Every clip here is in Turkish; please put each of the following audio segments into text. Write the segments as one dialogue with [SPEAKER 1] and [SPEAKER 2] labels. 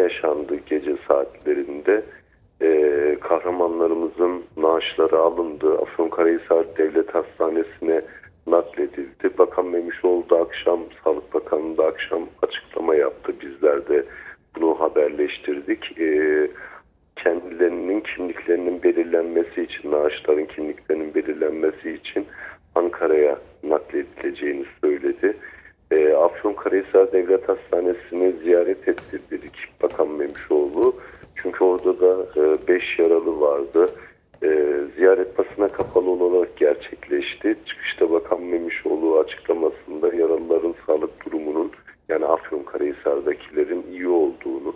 [SPEAKER 1] yaşandı gece saatlerinde. Ee, kahramanlarımızın naaşları alındı. Afyonkarahisar Devlet Hastanesi'ne nakledildi. Bakan Memişoğlu da akşam, Sağlık Bakanı da akşam açıklama yaptı. Bizler de bunu haberleştirdik. Ee, kendilerinin kimliklerinin belirlenmesi için, naaşların kimliklerinin belirlenmesi için Ankara'ya nakledileceğini söyledi. E, Afyonkarahisar Devlet Hastanesi'ni ziyaret ettirdik Bakan Memişoğlu. Çünkü orada da 5 yaralı vardı. E, ziyaret basına kapalı olarak gerçekleşti. Çıkışta Bakan Memişoğlu açıklamasında yaralıların sağlık durumunun yani Afyonkarahisar'dakilerin iyi olduğunu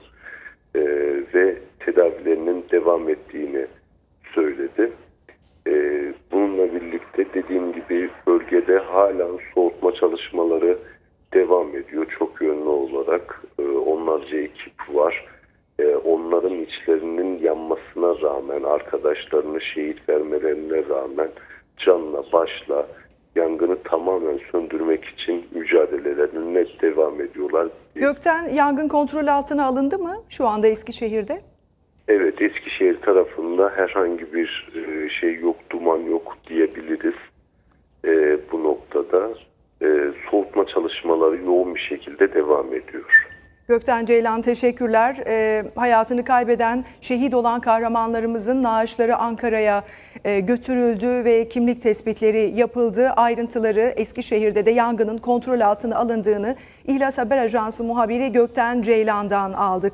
[SPEAKER 1] e, ve tedavilerinin devam ettiğini söyledi. E, bununla birlikte dediğim gibi bölgede hala soğutma çalışmaları devam ediyor. Çok yönlü olarak e, onlarca ekip var. E, onların içlerinin yanmasına rağmen, arkadaşlarını şehit vermelerine rağmen canla başla yangını tamamen söndürmek için mücadelelerine devam ediyorlar.
[SPEAKER 2] Gökten yangın kontrol altına alındı mı şu anda Eskişehir'de?
[SPEAKER 1] Evet Eskişehir tarafında herhangi bir e, şey yok, duman yok diyebiliriz. E, bu noktada e, soğutma çalışmaları yoğun bir şekilde devam ediyor.
[SPEAKER 2] Gökten Ceylan teşekkürler. Ee, hayatını kaybeden, şehit olan kahramanlarımızın naaşları Ankara'ya e, götürüldü ve kimlik tespitleri yapıldı. Ayrıntıları Eskişehir'de de yangının kontrol altına alındığını İhlas Haber Ajansı muhabiri Gökten Ceylan'dan aldık.